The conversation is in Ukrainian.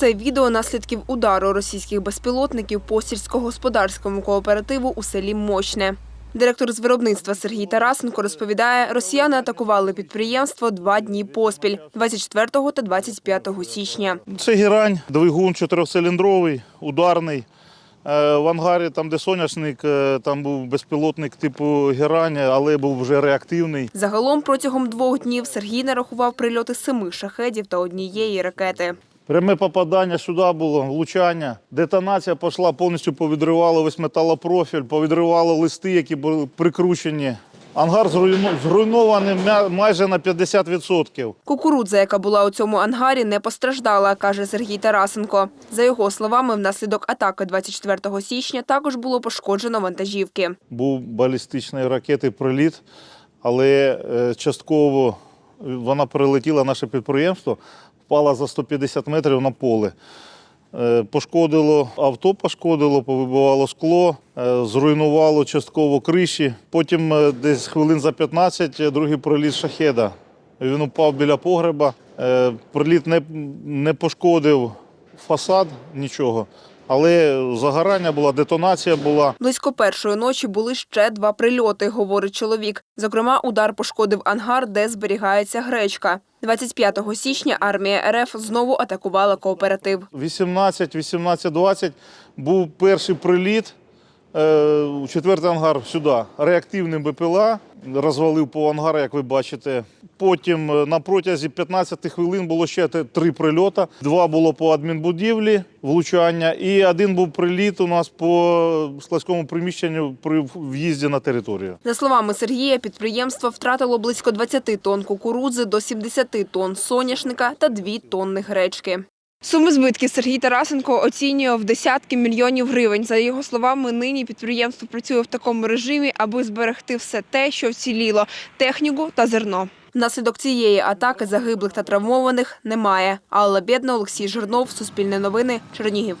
Це відео наслідків удару російських безпілотників по сільськогосподарському кооперативу у селі Мощне. Директор з виробництва Сергій Тарасенко розповідає, росіяни атакували підприємство два дні поспіль – 24 та 25 січня. Це герань, двигун чотирьохциліндровий, ударний. Е, В ангарі, там, де соняшник, е, там був безпілотник типу герань, але був вже реактивний. Загалом протягом двох днів Сергій нарахував прильоти семи шахедів та однієї ракети. Пряме попадання сюди було, влучання. Детонація пішла, повністю повідривало весь металопрофіль, повідривало листи, які були прикручені. Ангар зруйнований майже на 50%. Кукурудза, яка була у цьому ангарі, не постраждала, каже Сергій Тарасенко. За його словами, внаслідок атаки 24 січня також було пошкоджено вантажівки. Був балістичної ракети приліт, але е, частково вона прилетіла наше підприємство, впала за 150 метрів на поле. Е, Пошкодило авто, пошкодило, повибивало скло, е, зруйнувало частково криші. Потім е, десь хвилин за 15 е, другий приліт шахеда. Він упав біля погреба. Приліт не, не пошкодив фасад, нічого. Але загорання була, детонація була. Близько першої ночі були ще два прильоти, говорить чоловік. Зокрема, удар пошкодив ангар, де зберігається гречка. 25 січня армія РФ знову атакувала кооператив. 18, 18, 20 був перший приліт четвертий ангар сюди. Реактивний БПЛА розвалив по ангару, як ви бачите. Потім е, на протязі 15 хвилин було ще три прильоти. Два було по адмінбудівлі влучання, і один був приліт у нас по складському приміщенню при в'їзді на територію. За словами Сергія, підприємство втратило близько 20 тонн кукурудзи до 70 тонн соняшника та 2 тонни гречки. Суми збитків Сергій Тарасенко оцінює в десятки мільйонів гривень. За його словами, нині підприємство працює в такому режимі, аби зберегти все те, що вціліло – техніку та зерно. Внаслідок цієї атаки загиблих та травмованих немає. Алла Бєдна, Олексій Жирнов, Суспільне новини, Чернігів.